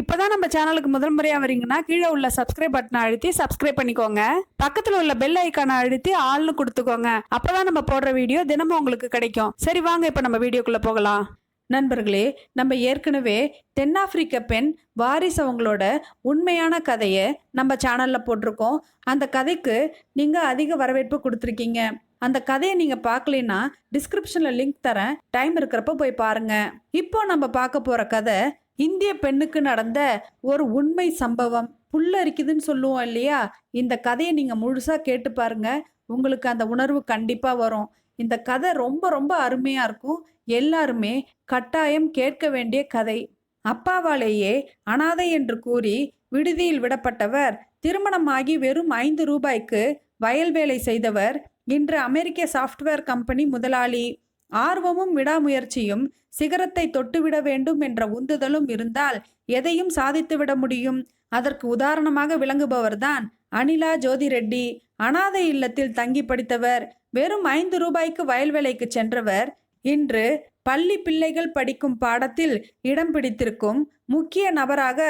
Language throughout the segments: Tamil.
இப்போதான் நம்ம சேனலுக்கு முதல் முறையாக வரீங்கன்னா கீழே உள்ள சப்ஸ்கிரைப் பட்டனை அழுத்தி சப்ஸ்கிரைப் பண்ணிக்கோங்க. பக்கத்தில் உள்ள பெல் ஐக்கானை அழுத்தி ஆள்னு கொடுத்துக்கோங்க. அப்போதான் நம்ம போடுற வீடியோ தினமும் உங்களுக்கு கிடைக்கும். சரி வாங்க இப்போ நம்ம வீடியோக்குள்ளே போகலாம். நண்பர்களே நம்ம ஏற்கனவே தென்னாப்பிரிக்க பெண் வாரிஸ் அவங்களோட உண்மையான கதையை நம்ம சேனலில் போட்டிருக்கோம். அந்த கதைக்கு நீங்கள் அதிக வரவேற்பு கொடுத்துருக்கீங்க. அந்த கதையை நீங்கள் பார்க்கலன்னா டிஸ்கிரிப்ஷனில் லிங்க் தரேன். டைம் இருக்கிறப்ப போய் பாருங்கள் இப்போ நம்ம பார்க்க போகிற கதை இந்திய பெண்ணுக்கு நடந்த ஒரு உண்மை சம்பவம் புல்லரிக்குதுன்னு சொல்லுவோம் இல்லையா? இந்த கதையை நீங்கள் முழுசாக கேட்டு பாருங்க. உங்களுக்கு அந்த உணர்வு கண்டிப்பாக வரும். இந்த கதை ரொம்ப ரொம்ப அருமையாக இருக்கும். எல்லாருமே கட்டாயம் கேட்க வேண்டிய கதை. அப்பாவாலேயே அனாதை என்று கூறி விடுதியில் விடப்பட்டவர் திருமணமாகி வெறும் ஐந்து ரூபாய்க்கு வயல் வேலை செய்தவர் இன்று அமெரிக்க சாஃப்ட்வேர் கம்பெனி முதலாளி. ஆர்வமும் விடாமுயற்சியும் சிகரத்தை தொட்டுவிட வேண்டும் என்ற உந்துதலும் இருந்தால் எதையும் சாதித்துவிட முடியும். அதற்கு உதாரணமாக விளங்குபவர்தான் அனிலா ஜோதி ரெட்டி அனாதை இல்லத்தில் தங்கி படித்தவர் வெறும் ஐந்து ரூபாய்க்கு வயல்வேலைக்கு சென்றவர் இன்று பள்ளி பிள்ளைகள் படிக்கும் பாடத்தில் இடம் பிடித்திருக்கும் முக்கிய நபராக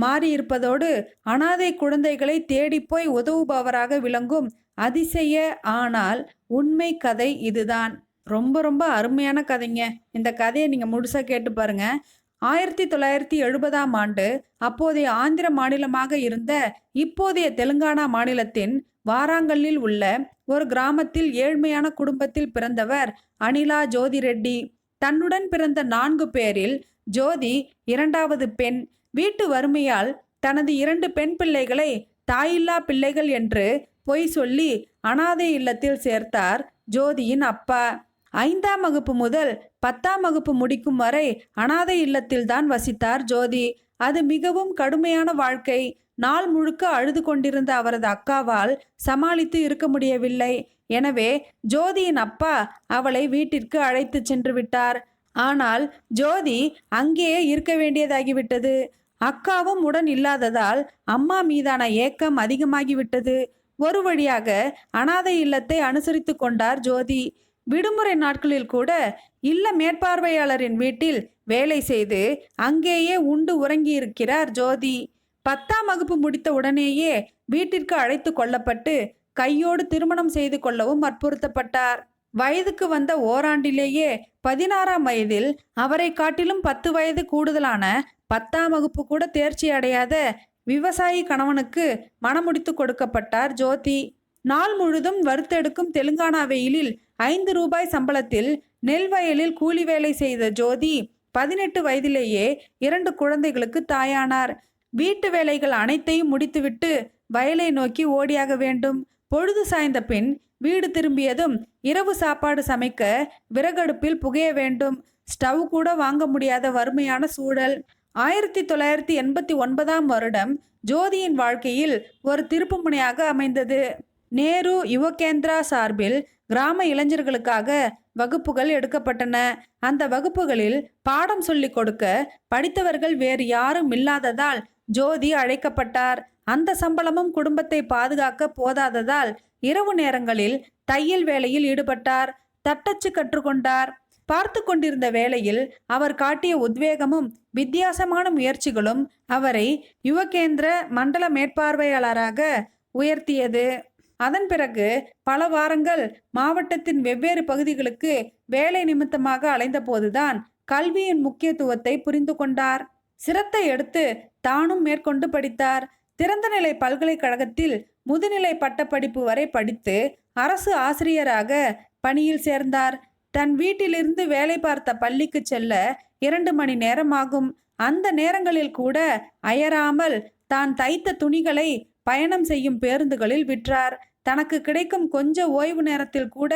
மாறியிருப்பதோடு அனாதை குழந்தைகளை தேடிப்போய் உதவுபவராக விளங்கும் அதிசய ஆனால் உண்மை கதை இதுதான். ரொம்ப ரொம்ப அருமையான கதைங்க. இந்த கதையை நீங்கள் முழுசாக கேட்டு பாருங்க. ஆயிரத்தி தொள்ளாயிரத்தி எழுபதாம் ஆண்டு அப்போதைய ஆந்திர மாநிலமாக இருந்த இப்போதைய தெலுங்கானா மாநிலத்தின் வாராங்கல்லில் உள்ள ஒரு கிராமத்தில் ஏழ்மையான குடும்பத்தில் பிறந்தவர் அனிலா ஜோதி ரெட்டி. தன்னுடன் பிறந்த நான்கு பேரில் ஜோதி இரண்டாவது பெண். வீட்டு வறுமையால் தனது இரண்டு பெண் பிள்ளைகளை தாயில்லா பிள்ளைகள் என்று பொய் சொல்லி அனாதை இல்லத்தில் சேர்த்தார் ஜோதியின் அப்பா. ஐந்தாம் வகுப்பு முதல் பத்தாம் வகுப்பு முடிக்கும் வரை அனாதை இல்லத்தில்தான் வசித்தார் ஜோதி. அது மிகவும் கடுமையான வாழ்க்கை. நாள் முழுக்க அழுது கொண்டிருந்த அவரது அக்காவால் சமாளித்து இருக்க முடியவில்லை. எனவே ஜோதியின் அப்பா அவளை வீட்டிற்கு அழைத்து சென்று விட்டார். ஆனால் ஜோதி அங்கேயே இருக்க வேண்டியதாகிவிட்டது. அக்காவும் உடன் இல்லாததால் அம்மா மீதான ஏக்கம் அதிகமாகிவிட்டது. ஒரு வழியாக அனாதை இல்லத்தை அனுசரித்து கொண்டார் ஜோதி. விடுமுறை நாட்களில் கூட இல்ல மேற்பார்வையாளரின் வீட்டில் வேலை செய்து அங்கேயே உண்டு உறங்கியிருக்கிறார் ஜோதி. பத்தாம் வகுப்பு முடித்த உடனேயே வீட்டிற்கு அழைத்து கொள்ளப்பட்டு கையோடு திருமணம் செய்து கொள்ளவும் வற்புறுத்தப்பட்டார். வயதுக்கு வந்த ஓராண்டிலேயே பதினாறாம் வயதில் அவரை காட்டிலும் பத்து வயது கூடுதலான பத்தாம் வகுப்பு கூட தேர்ச்சி அடையாத விவசாயி கணவனுக்கு மனமுடித்து கொடுக்கப்பட்டார் ஜோதி. நாள் முழுதும் வறுத்தெடுக்கும் தெலுங்கானா வெயிலில் ஐந்து ரூபாய் சம்பளத்தில் நெல் வயலில் கூலி வேலை செய்த ஜோதி பதினெட்டு வயதிலேயே இரண்டு குழந்தைகளுக்கு தாயானார். வீட்டு வேலைகள் அனைத்தையும் முடித்துவிட்டு வயலை நோக்கி ஓடியாக வேண்டும். பொழுது சாய்ந்த பின் வீடு திரும்பியதும் இரவு சாப்பாடு சமைக்க விறகடுப்பில் புகைய வேண்டும். ஸ்டவ் கூட வாங்க முடியாத வறுமையான சூழல். ஆயிரத்தி தொள்ளாயிரத்தி எண்பத்தி ஒன்பதாம் வருடம் ஜோதியின் வாழ்க்கையில் ஒரு திருப்புமுனையாக அமைந்தது. நேரு யுவகேந்திரா சார்பில் கிராம இளைஞர்களுக்காக வகுப்புகள் எடுக்கப்பட்டன. அந்த வகுப்புகளில் பாடம் சொல்லிக் கொடுக்க படித்தவர்கள் வேறு யாரும் இல்லாததால் ஜோதி அழைக்கப்பட்டார். அந்த சம்பளமும் குடும்பத்தை பாதுகாக்க போதாததால் இரவு நேரங்களில் தையல் வேலையில் ஈடுபட்டார். தட்டச்சு கற்றுக்கொண்டார். பார்த்து கொண்டிருந்த வேளையில் அவர் காட்டிய உத்வேகமும் வித்தியாசமான முயற்சிகளும் அவரை யுவகேந்திர மண்டல மேற்பார்வையாளராக உயர்த்தியது. அதன் பிறகு பல வாரங்கள் மாவட்டத்தின் வெவ்வேறு பகுதிகளுக்கு வேலை நிமித்தமாக அலைந்தபோதுதான் கல்வியின் முக்கியத்துவத்தை புரிந்து கொண்டார். சிரத்தை எடுத்து தானும் மேற்கொண்டு படித்தார். திறந்தநிலை பல்கலைக்கழகத்தில் முதுநிலை பட்டப்படிப்பு வரை படித்து அரசு ஆசிரியராக பணியில் சேர்ந்தார். தன் வீட்டிலிருந்து வேலை பார்த்த பள்ளிக்கு செல்ல இரண்டு மணி நேரம் ஆகும். அந்த நேரங்களில் கூட அயராமல் தான் தைத்த துணிகளை பயணம் செய்யும் பேருந்துகளில் விற்றார். தனக்கு கிடைக்கும் கொஞ்ச ஓய்வு நேரத்தில் கூட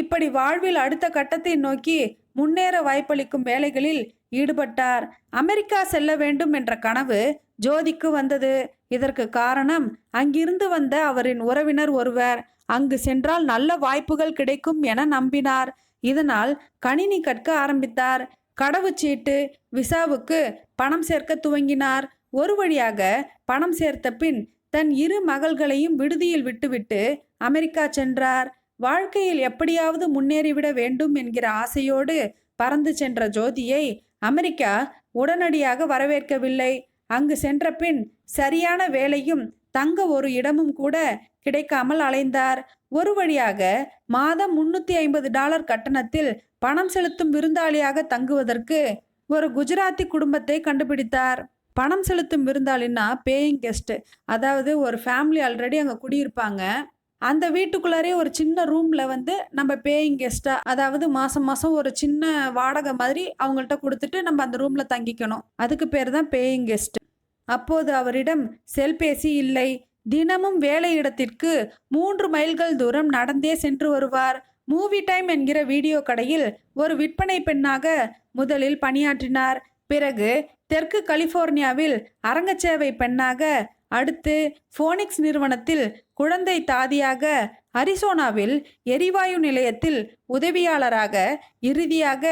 இப்படி வாழ்வில் அடுத்த கட்டத்தை நோக்கி முன்னேற வாய்ப்பளிக்கும் வேலைகளில் ஈடுபட்டார். அமெரிக்கா செல்ல வேண்டும் என்ற கனவு ஜோதிக்கு வந்தது. இதற்கு காரணம் அங்கிருந்து வந்த அவரின் உறவினர் ஒருவர். அங்கு சென்றால் நல்ல வாய்ப்புகள் கிடைக்கும் என நம்பினார். இதனால் கணினி கற்க ஆரம்பித்தார். கடவுச்சீட்டு விசாவுக்கு பணம் சேர்க்க துவங்கினார். ஒரு வழியாக பணம் சேர்த்த பின் தன் இரு மகள்களையும் விடுதியில் விட்டுவிட்டு அமெரிக்கா சென்றார். வாழ்க்கையில் எப்படியாவது முன்னேறிவிட வேண்டும் என்கிற ஆசையோடு பறந்து சென்ற ஜோதியை அமெரிக்கா உடனடியாக வரவேற்கவில்லை. அங்கு சென்ற பின் சரியான வேலையும் தங்க ஒரு இடமும் கூட கிடைக்காமல் அலைந்தார். ஒரு வழியாக மாதம் முன்னூத்தி ஐம்பது டாலர் கட்டணத்தில் பணம் செலுத்தும் விருந்தாளியாக தங்குவதற்கு ஒரு குஜராத்தி குடும்பத்தை கண்டுபிடித்தார். பணம் செலுத்தும் விருந்தாளின்னா பேயிங் கெஸ்ட்டு அதாவது ஒரு ஃபேமிலி ஆல்ரெடி அங்கே குடியிருப்பாங்க. அந்த வீட்டுக்குள்ளாரே ஒரு சின்ன ரூமில் வந்து நம்ம பேயிங் கெஸ்ட்டாக அதாவது மாதம் மாதம் ஒரு சின்ன வாடகை மாதிரி அவங்கள்ட்ட கொடுத்துட்டு நம்ம அந்த ரூமில் தங்கிக்கணும். அதுக்கு பேர் தான் பேயிங் கெஸ்ட் அப்போது அவரிடம் செல்பேசி இல்லை. தினமும் வேலையிடத்திற்கு மூன்று மைல்கள் தூரம் நடந்தே சென்று வருவார். மூவி டைம் என்கிற வீடியோ கடையில் ஒரு விற்பனை பெண்ணாக முதலில் பணியாற்றினார். பிறகு தெற்கு கலிபோர்னியாவில் அரங்கச்சேவை பெண்ணாக அடுத்து ஃபோனிக்ஸ் நிறுவனத்தில் குழந்தை தாதியாக அரிசோனாவில் எரிவாயு நிலையத்தில் உதவியாளராக இறுதியாக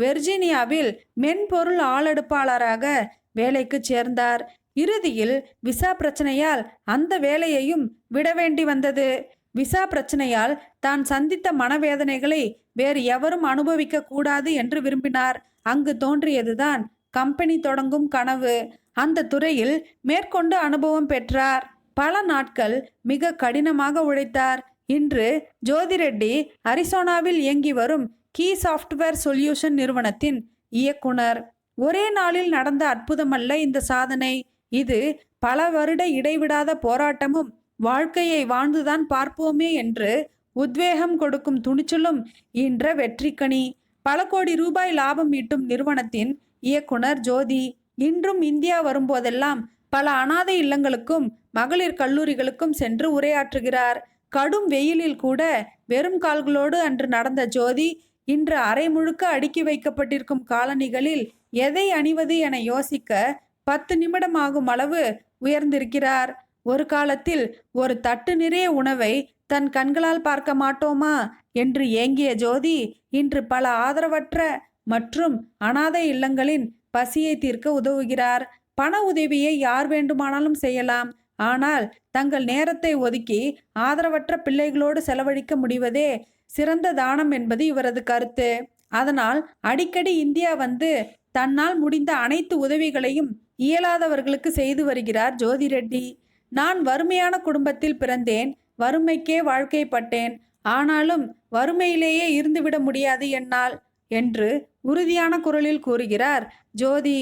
வெர்ஜீனியாவில் மென்பொருள் ஆளெடுப்பாளராக வேலைக்கு சேர்ந்தார். இறுதியில் விசா பிரச்சனையால் அந்த வேலையையும் விட வேண்டி வந்தது. விசா பிரச்சனையால் தான் சந்தித்த மனவேதனைகளை வேறு எவரும் அனுபவிக்க கூடாது என்று விரும்பினார். அங்கு தோன்றியதுதான் கம்பெனி தொடங்கும் கனவு. அந்த துறையில் மேற்கொண்டு அனுபவம் பெற்றார். பல நாட்கள் மிக கடினமாக உழைத்தார். இன்று ஜோதிரெட்டி அரிசோனாவில் இயங்கி வரும் கீ சாஃப்ட்வேர் சொல்யூஷன் நிறுவனத்தின் இயக்குனர். ஒரே நாளில் நடந்த அற்புதமல்ல இந்த சாதனை. இது பல வருட இடைவிடாத போராட்டமும் வாழ்க்கையை வாழ்ந்துதான் பார்ப்போமே என்று உத்வேகம் கொடுக்கும் துணிச்சலும் இன்ற வெற்றிக்கனி. பல கோடி ரூபாய் லாபம் ஈட்டும் நிறுவனத்தின் இயக்குனர் ஜோதி இன்றும் இந்தியா வரும்போதெல்லாம் பல அனாதை இல்லங்களுக்கும் மகளிர் கல்லூரிகளுக்கும் சென்று உரையாற்றுகிறார். கடும் வெயிலில் கூட வெறும் கால்களோடு அன்று நடந்த ஜோதி இன்று அரை முழுக்க அடுக்கி வைக்கப்பட்டிருக்கும் காலணிகளில் எதை அணிவது என யோசிக்க பத்து நிமிடம் ஆகும் அளவு உயர்ந்திருக்கிறார். ஒரு காலத்தில் ஒரு தட்டு நிறைய உணவை தன் கண்களால் பார்க்க மாட்டோமா? என்று ஏங்கிய ஜோதி இன்று பல ஆதரவற்ற மற்றும் அனாதை இல்லங்களின் பசியை தீர்க்க உதவுகிறார். பண உதவியை யார் வேண்டுமானாலும் செய்யலாம். ஆனால் தங்கள் நேரத்தை ஒதுக்கி ஆதரவற்ற பிள்ளைகளோடு செலவழிக்க முடிவதே சிறந்த தானம் என்பது இவரது கருத்து. அதனால் அடிக்கடி இந்தியா வந்து தன்னால் முடிந்த அனைத்து உதவிகளையும் இயலாதவர்களுக்கு செய்து வருகிறார் ஜோதி ரெட்டி நான் வறுமையான குடும்பத்தில் பிறந்தேன். வறுமைக்கே வாழ்க்கைப்பட்டேன். ஆனாலும் வறுமையிலேயே இருந்துவிட முடியாது என்னால். என்று உறுதியான குரலில் கூறுகிறார் ஜோதி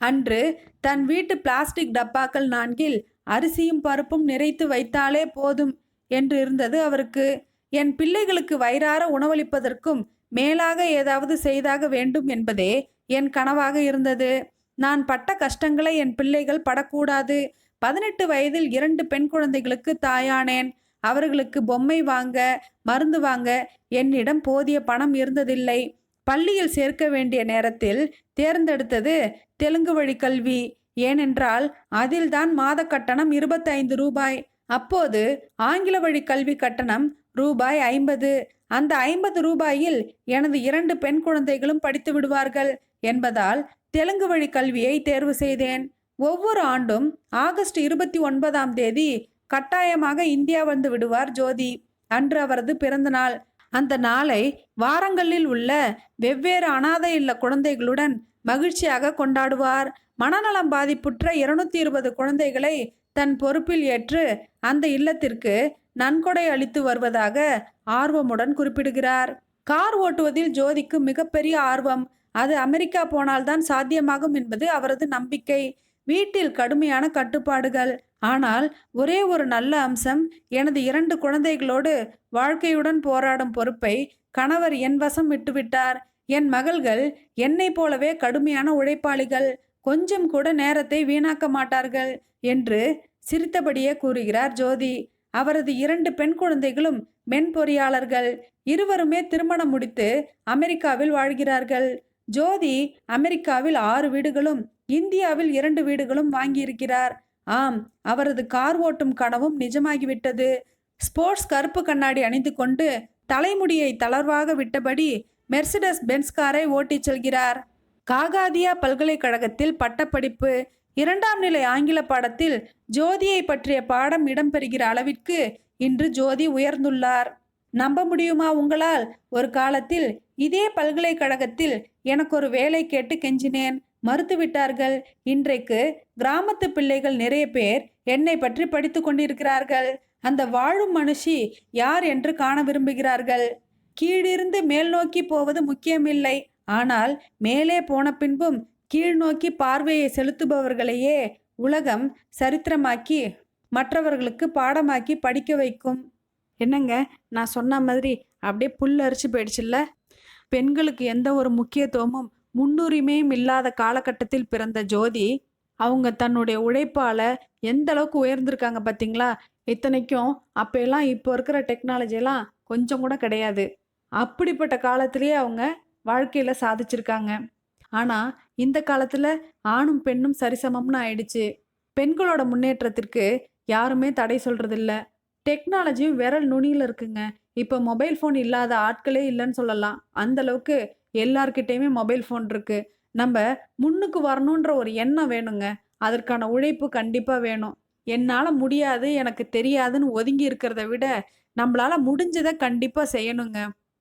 அன்று தன் வீட்டு பிளாஸ்டிக் டப்பாக்கள் நான்கில் அரிசியும் பருப்பும் நிறைத்து வைத்தாலே போதும் என்று இருந்தது அவருக்கு. என் பிள்ளைகளுக்கு வயிறார உணவளிப்பதற்கும் மேலாக ஏதாவது செய்தாக வேண்டும் என்பதே என் கனவாக இருந்தது. நான் பட்ட கஷ்டங்களை என் பிள்ளைகள் படக்கூடாது. பதினெட்டு வயதில் இரண்டு பெண் குழந்தைகளுக்கு தாயானேன். அவர்களுக்கு பொம்மை வாங்க மருந்து வாங்க என்னிடம் போதிய பணம் இருந்ததில்லை. பள்ளியில் சேர்க்க வேண்டிய நேரத்தில் தேர்ந்தெடுத்தது தெலுங்கு வழி கல்வி. ஏனென்றால் அதில்தான் மாத கட்டணம் இருபத்தைந்து ரூபாய். அப்போது ஆங்கில வழி கல்வி கட்டணம் ரூபாய் ஐம்பது. அந்த ஐம்பது ரூபாயில் எனது இரண்டு பெண் குழந்தைகளும் படித்து விடுவார்கள் என்பதால் தெலுங்கு வழி கல்வியை தேர்வு செய்தேன். ஒவ்வொரு ஆண்டும் ஆகஸ்ட் இருபத்தி ஒன்பதாம் தேதி கட்டாயமாக இந்தியா வந்து விடுவார் ஜோதி. அன்று அவரது பிறந்தநாள். அந்த நாளை வாரங்களில் உள்ள வெவ்வேறு அனாதை இல்ல குழந்தைகளுடன் மகிழ்ச்சியாக கொண்டாடுவார். மனநலம் பாதிப்புற்ற இருநூத்தி இருபது குழந்தைகளை தன் பொறுப்பில் ஏற்று அந்த இல்லத்திற்கு நன்கொடை அளித்து வருவதாக ஆர்வமுடன் குறிப்பிடுகிறார். கார் ஓட்டுவதில் ஜோதிக்கு மிகப்பெரிய ஆர்வம். அது அமெரிக்கா போனால்தான் சாத்தியமாகும் என்பது அவரது நம்பிக்கை. வீட்டில் கடுமையான கட்டுப்பாடுகள். ஆனால் ஒரே ஒரு நல்ல அம்சம் எனது இரண்டு குழந்தைகளோடு வாழ்க்கையுடன் போராடும் பொறுப்பை கணவர் என் வசம் விட்டுவிட்டார். என் மகள்கள் என்னைப் போலவே கடுமையான உழைப்பாளிகள். கொஞ்சம் கூட நேரத்தை வீணாக்க மாட்டார்கள் என்று சிரித்தபடியே கூறுகிறார் ஜோதி. அவரது இரண்டு பெண் குழந்தைகளும் மென்பொறியாளர்கள். இருவருமே திருமணம் முடித்து அமெரிக்காவில் வாழ்கிறார்கள். ஜோதி அமெரிக்காவில் ஆறு வீடுகளும் இந்தியாவில் இரண்டு வீடுகளும் வாங்கியிருக்கிறார். ஆம் அவரது கார் ஓட்டும் கனவும் நிஜமாகிவிட்டது. ஸ்போர்ட்ஸ் கருப்பு கண்ணாடி அணிந்து கொண்டு தலைமுடியை தளர்வாக விட்டபடி மெர்சிடஸ் பென்ஸ் காரை ஓட்டிச் செல்கிறார். காகாதியா பல்கலைக்கழகத்தில் பட்டப்படிப்பு. இரண்டாம் நிலை ஆங்கில பாடத்தில் ஜோதியை பற்றிய பாடம் இடம்பெறுகிற அளவிற்கு இன்று ஜோதி உயர்ந்துள்ளார். நம்ப முடியுமா உங்களால்? ஒரு காலத்தில் இதே பல்கலைக்கழகத்தில் எனக்கு ஒரு வேலை கேட்டு கெஞ்சினேன். மறுத்துவிட்டார்கள் இன்றைக்கு கிராமத்து பிள்ளைகள் நிறைய பேர் என்னை பற்றி படித்து கொண்டிருக்கிறார்கள். அந்த வாழும் மனுஷி யார் என்று காண விரும்புகிறார்கள். கீழிருந்து மேல் நோக்கி போவது முக்கியமில்லை. ஆனால் மேலே போன பின்பும் கீழ் நோக்கி பார்வையை செலுத்துபவர்களையே உலகம் சரித்திரமாக்கி மற்றவர்களுக்கு பாடமாக்கி படிக்க வைக்கும். என்னங்க? நான் சொன்ன மாதிரி அப்படியே புல் அரிச்சு போயிடுச்சுல்ல? பெண்களுக்கு எந்த ஒரு முக்கியத்துவமும் முன்னுரிமையும் இல்லாத காலகட்டத்தில் பிறந்த ஜோதி அவங்க தன்னுடைய உழைப்பால் எந்த அளவுக்கு உயர்ந்திருக்காங்க பார்த்தீங்களா இத்தனைக்கும் அப்பெல்லாம் இப்போ இருக்கிற டெக்னாலஜியெல்லாம் கொஞ்சம் கூட கிடையாது. அப்படிப்பட்ட காலத்திலேயே அவங்க வாழ்க்கையில் சாதிச்சிருக்காங்க. ஆனால் இந்த காலத்தில் ஆணும் பெண்ணும் சரிசமம்னு ஆயிடுச்சு. பெண்களோட முன்னேற்றத்திற்கு யாருமே தடை சொல்கிறதில்ல டெக்னாலஜியும் விரல் நுனியில் இருக்குங்க. இப்போ மொபைல் ஃபோன் இல்லாத ஆட்களே இல்லைன்னு சொல்லலாம். அந்த அளவுக்கு எல்லார்கிட்டேயுமே மொபைல் ஃபோன் இருக்குது நம்ம முன்னுக்கு வரணுன்ற ஒரு எண்ணம் வேணுங்க. அதற்கான உழைப்பு கண்டிப்பாக வேணும். என்னால் முடியாது எனக்கு தெரியாதுன்னு ஒதுங்கி இருக்கிறத விட நம்மளால முடிஞ்சதை கண்டிப்பாக செய்யணுங்க.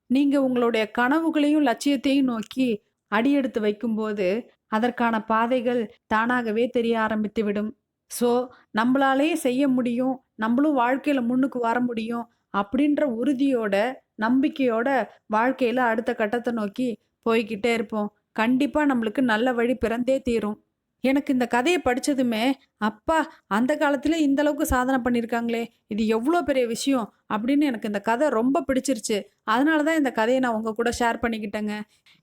நீங்கள் உங்களுடைய கனவுகளையும் லட்சியத்தையும் நோக்கி அடியெடுத்து வைக்கும்போது அதற்கான பாதைகள் தானாகவே தெரிய ஆரம்பித்து விடும். ஸோ நம்மளாலேயே செய்ய முடியும். நம்மளும் வாழ்க்கையில் முன்னுக்கு வர முடியும். அப்படின்ற உறுதியோட நம்பிக்கையோட வாழ்க்கையில் அடுத்த கட்டத்தை நோக்கி போய்கிட்டே இருப்போம். கண்டிப்பாக நம்மளுக்கு நல்ல வழி பிறந்தே தீரும். எனக்கு இந்த கதையை படித்ததுமே அப்பா அந்த காலத்தில் இந்த அளவுக்கு சாதனை பண்ணியிருக்காங்களே இது எவ்வளோ பெரிய விஷயம் அப்படின்னு எனக்கு இந்த கதை ரொம்ப பிடிச்சிருச்சு. அதனால தான் இந்த கதையை நான் உங்கள் கூட ஷேர் பண்ணிக்கிட்டேங்க.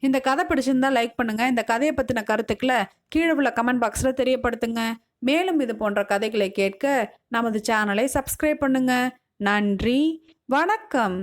இந்த கதை பிடிச்சிருந்தா லைக் பண்ணுங்கள் இந்த கதையை பற்றின கருத்துக்களை கீழே உள்ள கமெண்ட் பாக்ஸில் தெரியப்படுத்துங்க. மேலும் இது போன்ற கதைகளை கேட்க நமது சேனலை சப்ஸ்கிரைப் பண்ணுங்க. நன்றி. வணக்கம்.